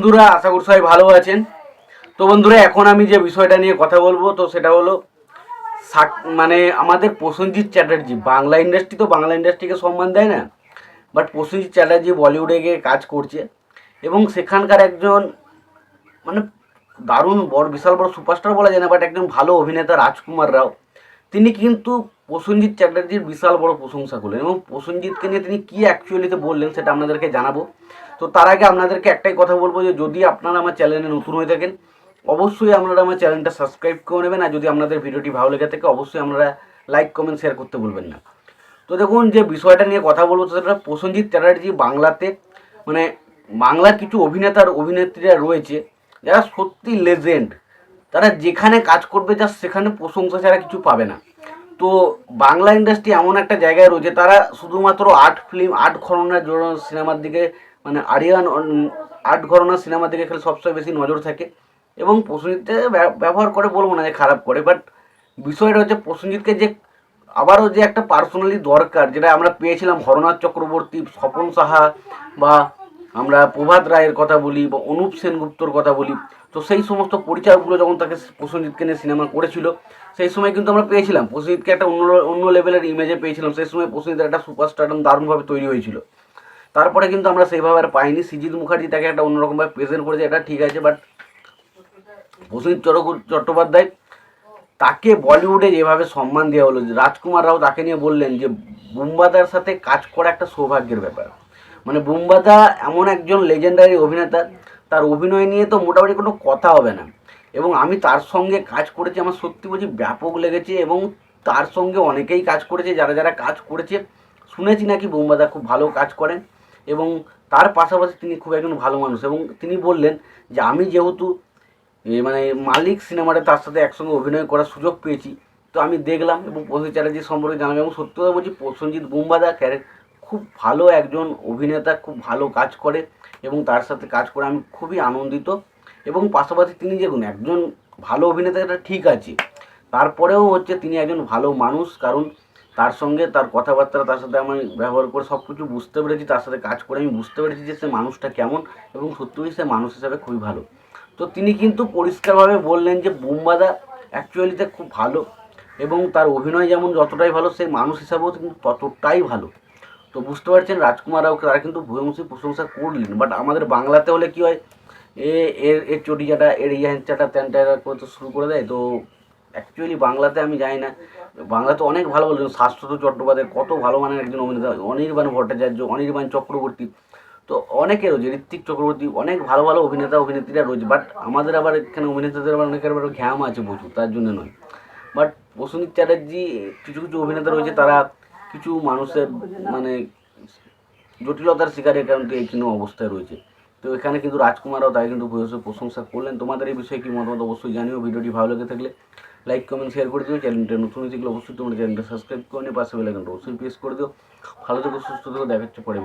বন্ধুরা, আশা করি সবাই ভালো আছেন। তো বন্ধুরা, এখন আমি যে বিষয়টা নিয়ে কথা বলব, তো সেটা হলো মানে আমাদের প্রসেনজিৎ চ্যাটার্জি, বাংলা ইন্ডাস্ট্রি তো বাংলা ইন্ডাস্ট্রিকে সম্মান দেয় না বাট প্রসেনজিৎ চ্যাটার্জি বলিউডে গিয়ে কাজ করছে এবং সেখানকার একজন মানে দারুণ বড়, বিশাল বড় সুপারস্টার বলা যায় না বাট একজন ভালো অভিনেতা রাজকুমার রাও, তিনি কিন্তু প্রসেনজিৎ চ্যাটার্জির বিশাল বড় প্রশংসা করলেন এবং প্রসেনজিৎকে নিয়ে তিনি কী অ্যাকচুয়ালিতে বললেন সেটা আপনাদেরকে জানাব। তো তার আগে আপনাদেরকে একটাই কথা বলব যে যদি আপনারা আমার চ্যানেলে নতুন হয়ে থাকেন, অবশ্যই আপনারা আমার চ্যানেলটা সাবস্ক্রাইব করে নেবেন আর যদি আপনাদের ভিডিওটি ভালো লেগে থাকে, অবশ্যই আপনারা লাইক কমেন্ট শেয়ার করতে বলবেন না। তো দেখুন যে বিষয়টা নিয়ে কথা বলব সেটা প্রসেনজিৎ চ্যাটার্জি বাংলাতে মানে বাংলার কিছু অভিনেতার অভিনেত্রীরা রয়েছে, যারা সত্যি লেজেন্ড তারা যেখানে কাজ করবে যা সেখানে প্রশংসা ছাড়া কিছু পাবে না। তো বাংলা ইন্ডাস্ট্রি এমন একটা জায়গায় রয়েছে, তারা শুধুমাত্র আর্ট ফিল্ম আর্ট ঘরনার জন্য সিনেমার দিকে মানে আরিয়ান আর্ট ঘরনার সিনেমার দিকে খালি সবসময় বেশি নজর থাকে। এবং প্রসেনজিৎকে ব্যবহার করে বলব না যে খারাপ করে বাট বিষয়টা হচ্ছে প্রসেনজিৎকে যে আবারও যে একটা পার্সোনালি দরকার, যেটা আমরা পেয়েছিলাম হরনাথ চক্রবর্তী, স্বপন সাহা বা আমরা প্রভাত রায়ের কথা বলি বা অনুপ সেনগুপ্তর কথা বলি তো সেই সমস্ত পরিচয়গুলো যখন তাকে প্রসেনজিৎকে নিয়ে সিনেমা করেছিল, সেই সময় কিন্তু আমরা পেয়েছিলাম। প্রসেনজিৎকে একটা অন্য অন্য লেভেলের ইমেজে পেয়েছিলাম। সেই সময় প্রসেনজিৎ একটা সুপারস্টারডম দারুণভাবে তৈরি হয়েছিল। তারপরে কিন্তু আমরা সেইভাবে আর পাইনি। সিজিৎ মুখার্জি তাকে একটা অন্যরকমভাবে প্রেজেন্ট করেছে, এটা ঠিক আছে বাট প্রসেনজিৎ চট্টোপ- চট্টোপাধ্যায় তাকে বলিউডে যেভাবে সম্মান দেওয়া হলো, রাজকুমার রাও তাকে নিয়ে বললেন যে, বুম্বাদার সাথে কাজ করা একটা সৌভাগ্যের ব্যাপার। মানে বুম্বাদা এমন একজন লেজেন্ডারি অভিনেতা তার অভিনয় নিয়ে তো মোটামুটি কোনো কথা হবে না। এবং আমি তার সঙ্গে কাজ করেছি, আমার সত্যি বলছি ব্যাপক লেগেছে এবং তার সঙ্গে অনেকেই কাজ করেছে, যারা যারা কাজ করেছে, শুনেছি নাকি বুম্বাদা খুব ভালো কাজ করেন এবং তার পাশাপাশি তিনি খুব একজন ভালো মানুষ এবং তিনি বললেন যে আমি যেহেতু মানে মালিক সিনেমাটা তার সাথে একসঙ্গে অভিনয় করার সুযোগ পেয়েছি, তো আমি দেখলাম এবং প্রসেনজিৎ চ্যাটার্জি সম্পর্কে জানলাম এবং সত্যি কথা বলছি প্রসেনজিৎ বুম্বাদা খুব ভালো একজন অভিনেতা, খুব ভালো কাজ করে এবং তার সাথে কাজ করে আমি খুবই আনন্দিত। এবং পাশাপাশি তিনি দেখুন, একজন ভালো অভিনেতা এটা ঠিক আছে। তারপরেও হচ্ছে তিনি একজন ভালো মানুষ, কারণ তার সঙ্গে তার কথাবার্তা, তার সাথে আমি ব্যবহার করে সব কিছু বুঝতে পেরেছি, তার সাথে কাজ করে আমি বুঝতে পেরেছি যে সে মানুষটা কেমন এবং সত্যিই সে মানুষ হিসাবে খুবই ভালো। তো তিনি কিন্তু পরিষ্কারভাবে বললেন যে বুম্বাদা অ্যাকচুয়ালিতে খুব ভালো এবং তার অভিনয় যেমন যতটাই ভালো সেই মানুষ হিসাবেও কিন্তু ততটাই ভালো। তো বুঝতে পারছেন রাজকুমার রাও তারা কিন্তু ভূয়সী প্রশংসা করলেন। বাট আমাদের বাংলাতে হলে কি হয়? এ, এর এর চটিচাটা, এর ইয়াঞ্চাটা ত্যানটা করে তো শুরু করে দেয়। তো অ্যাকচুয়ালি বাংলাতে আমি জানি না। বাংলাতে অনেক ভালো বলছেন শাশ্বত চট্টোপাধ্যায় কত ভালো মানের একজন অভিনেতা। অনির্বাণ ভট্টাচার্য, অনির্বাণ চক্রবর্তী। তো অনেকে রয়েছে, ঋত্বিক চক্রবর্তী, অনেক ভালো ভালো অভিনেতা, অভিনেত্রীরা রয়েছে। বাট আমাদের আবার এখানে অভিনেতাদের আবার অনেকের আবার ঘ্যাম আছে প্রচুর, তার জন্য নয়। বাট প্রসেনজিৎ চ্যাটার্জি, কিছু কিছু অভিনেতা রয়েছে, তারা কিছু মানুষের মানে জটিলতার কারণে এই কিন্তু অবস্থায় রয়েছে। তো এখানে কিন্তু রাজকুমারও তাই কিন্তু ভূয়সী প্রশংসা করলেন। তোমাদের এই বিষয়ে কি মতামত অবশ্যই জানিও। ভিডিওটি ভালো লেগে থাকলে লাইক কমেন্ট শেয়ার করে দিও। চ্যানেলটা নতুন থাকলে অবশ্যই তোমার চ্যানেলটা সাবস্ক্রাইব করে নিয়ে পাশে বেলাইকনটা অবশ্যই প্রেস করে দিও। ভালো থেকো, সুস্থ থেকো। দেখাচ্ছে পরে